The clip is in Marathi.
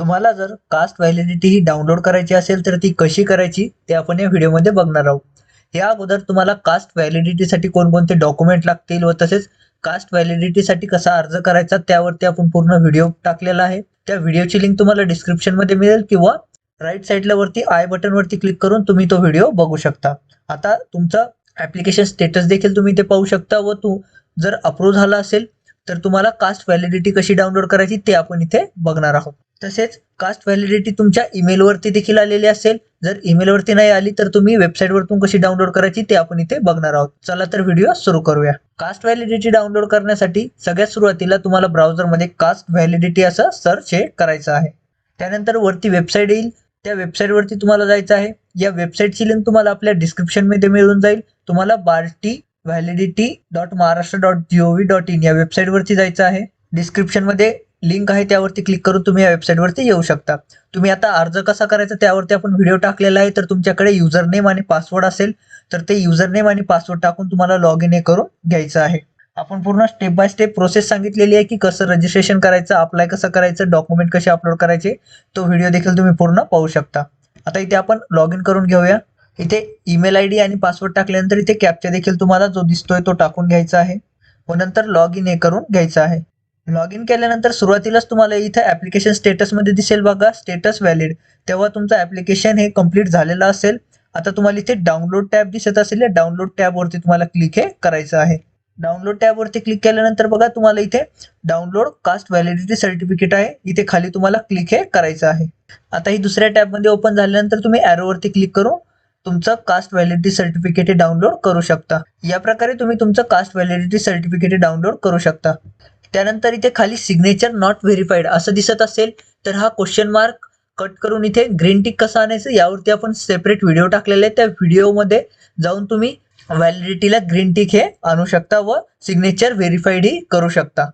तुम्हाला जर कास्ट व्हॅलिडिटी ही डाउनलोड करायची असेल तर ती कशी करायची ते आपण या व्हिडिओमध्ये बघणार आहोत. या अगोदर तुम्हाला कास्ट व्हॅलिडिटीसाठी कोणकोणते डॉक्युमेंट लागतील व तसेच कास्ट व्हॅलिडिटीसाठी कसा अर्ज करायचा त्यावरती आपण पूर्ण व्हिडिओ टाकलेला आहे. त्या व्हिडिओची लिंक तुम्हाला डिस्क्रिप्शनमध्ये मिळेल किंवा राईट साईडला वरती आय बटनवरती क्लिक करून तुम्ही तो व्हिडिओ बघू शकता. आता तुमचा ॲप्लिकेशन स्टेटस देखील तुम्ही ते पाहू शकता व तू जर अप्रूव्ह झाला असेल तर तुम्हाला कास्ट व्हॅलिडिटी कशी डाउनलोड करायची ते आपण इथे बघणार आहोत. तसेच कास्ट व्हॅलिडिटी तुमच्या ईमेलवरती देखील आलेली असेल. जर ईमेलवरती नाही आली तर तुम्ही वेबसाईटवरतून कशी डाउनलोड करायची ते आपण इथे बघणार आहोत. चला तर व्हिडिओ सुरू करूया. कास्ट व्हॅलिडिटी डाउनलोड करण्यासाठी सगळ्यात सुरुवातीला तुम्हाला ब्राउझरमध्ये कास्ट व्हॅलिडिटी असं सर्च हे करायचं आहे. त्यानंतर वरती वेबसाईट येईल. त्या वेबसाईटवरती तुम्हाला जायचं आहे. या वेबसाईटची लिंक तुम्हाला आपल्या डिस्क्रिप्शनमध्ये मिळून जाईल. तुम्हाला BARTI validity dot Maharashtra dot gov dot in या वेबसाईटवरती जायचं आहे. डिस्क्रिप्शनमध्ये लिंक आहे त्यावरती क्लिक करून तुम्ही या वेबसाईटवरती येऊ शकता. तुम्ही आता अर्ज कसा करायचा त्यावरती आपण व्हिडिओ टाकलेला आहे तर तुमच्याकडे युजर नेम आणि पासवर्ड असेल तर ते युजर नेम आणि पासवर्ड टाकून तुम्हाला लॉग इन करून घ्यायचं आहे. आपण पूर्ण स्टेप बाय स्टेप प्रोसेस सांगितलेली आहे की कसं रजिस्ट्रेशन करायचं अप्लाय कसं करायचं डॉक्युमेंट कसे अपलोड करायचे तो व्हिडिओ देखील तुम्ही पूर्ण पाहू शकता. आता इथे आपण लॉग इन करून घेऊया. इथे ईमेल आय डी आणि पासवर्ड टाकल्यानंतर इथे कॅप्चा देखील तुम्हाला जो दिसतोय तो टाकून घ्यायचा आहे. व नंतर लॉग इन हे करून घ्यायचं आहे. लॉग इन केल्यानंतर सुरुवातीलाच तुम्हाला इथं ॲप्लिकेशन स्टेटसमध्ये दिसेल बघा स्टेटस व्हॅलिड तेव्हा तुमचं ॲप्लिकेशन हे कंप्लीट झालेलं असेल. आता तुम्हाला इथे डाउनलोड टॅब दिसत असेल. या डाउनलोड टॅबवरती तुम्हाला क्लिक हे करायचं आहे. डाउनलोड टॅबवरती क्लिक केल्यानंतर बघा तुम्हाला इथे डाउनलोड कास्ट व्हॅलिडिटी सर्टिफिकेट आहे. इथे खाली तुम्हाला क्लिक हे करायचं आहे. आता ही दुसऱ्या टॅबमध्ये ओपन झाल्यानंतर तुम्ही ॲरोवरती क्लिक करून तुमचं कास्ट व्हॅलिडिटी सर्टिफिकेट डाउनलोड करू शकता. या प्रकारे तुम्ही तुमचं कास्ट व्हॅलिडिटी सर्टिफिकेट डाउनलोड करू शकता. त्यानंतर इथे खाली सिग्नेचर नॉट व्हेरीफाईड असं दिसत असेल तर हा क्वेश्चन मार्क कट करून इथे ग्रीन टिक कसं आणायचं यावरती आपण सेपरेट व्हिडिओ टाकलेले आहे त्या व्हिडिओमध्ये जाऊन तुम्ही व्हॅलिडिटीला ग्रीन टिक हे आणू शकता व सिग्नेचर व्हेरीफाईड ही करू शकता.